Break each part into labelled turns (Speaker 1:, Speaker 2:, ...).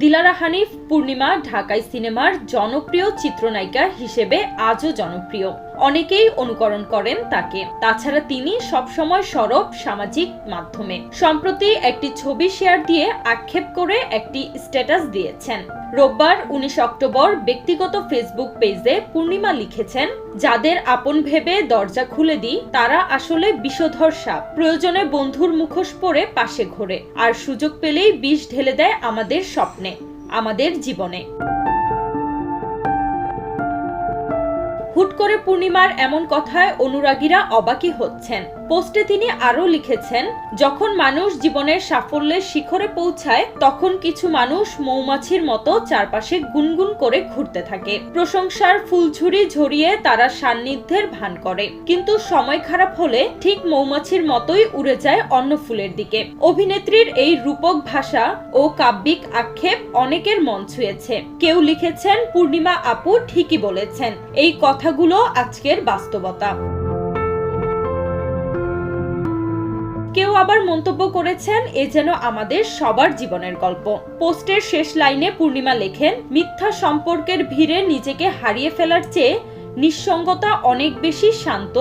Speaker 1: দিলারা হানিফ পূর্ণিমা ঢাকাই সিনেমার জনপ্রিয় চিত্রনায়িকা হিসেবে আজও জনপ্রিয়। অনেকেই অনুকরণ করেন তাকে। তাছাড়া তিনি সবসময় সরব সামাজিক মাধ্যমে। সম্প্রতি একটি ছবি শেয়ার দিয়ে আক্ষেপ করে একটি স্ট্যাটাস দিয়েছেন। রোববার উনিশ অক্টোবর ব্যক্তিগত ফেসবুক পেজে পূর্ণিমা লিখেছেন, যাদের আপন ভেবে দরজা খুলে দিই, তারা আসলে বিষধর সাপ। প্রয়োজনে বন্ধুর মুখোশ পরে পাশে ঘোরে। আর সুযোগ পেলেই বিষ ঢেলে দেয় আমাদের স্বপ্নে, আমাদের জীবনে। হুট করে পূর্ণিমার এমন কথায় অনুরাগীরা অবাকই হচ্ছেন। পোস্টে তিনি আরও লিখেছেন, যখন মানুষ জীবনের সাফল্যের শিখরে পৌঁছায়, তখন কিছু মানুষ মৌমাছির মতো চারপাশে গুনগুন করে ঘুরতে থাকে। প্রশংসার ফুলঝুরি ঝরিয়ে তারা সান্নিধ্যের ভান করে। কিন্তু সময় খারাপ হলে ঠিক মৌমাছির মতোই উড়ে যায় অন্য ফুলের দিকে। অভিনেত্রীর এই রূপক ভাষা ও কাব্যিক আক্ষেপ অনেকের মন ছুঁয়েছে। কেউ লিখেছেন, পূর্ণিমা আপু ঠিকই বলেছেন। এই কথাগুলো আজকের বাস্তবতা। কেউ আবার মন্তব্য করেছেন, এ যেন আমাদের সবার জীবনের গল্প। পোস্টের শেষ লাইনে পূর্ণিমা লেখেন, মিথ্যা সম্পর্কের ভিড়ে নিজেকে হারিয়ে ফেলার চেয়ে নিঃসঙ্গতা অনেক বেশি শান্ত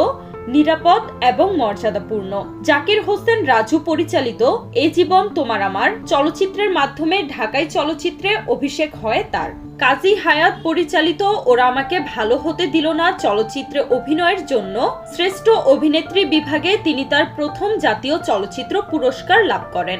Speaker 1: নিরাপদ এবং মর্যাদাপূর্ণ। জাকির হোসেন রাজু পরিচালিত এ জীবন তোমার আমার চলচ্চিত্রের মাধ্যমে ঢাকায় চলচ্চিত্রে অভিষেক হয় তার। কাজী হায়াত পরিচালিত ওরা আমাকে ভালো হতে দিল না চলচ্চিত্রে অভিনয়ের জন্য শ্রেষ্ঠ অভিনেত্রী বিভাগে তিনি তার প্রথম জাতীয় চলচ্চিত্র পুরস্কার লাভ করেন।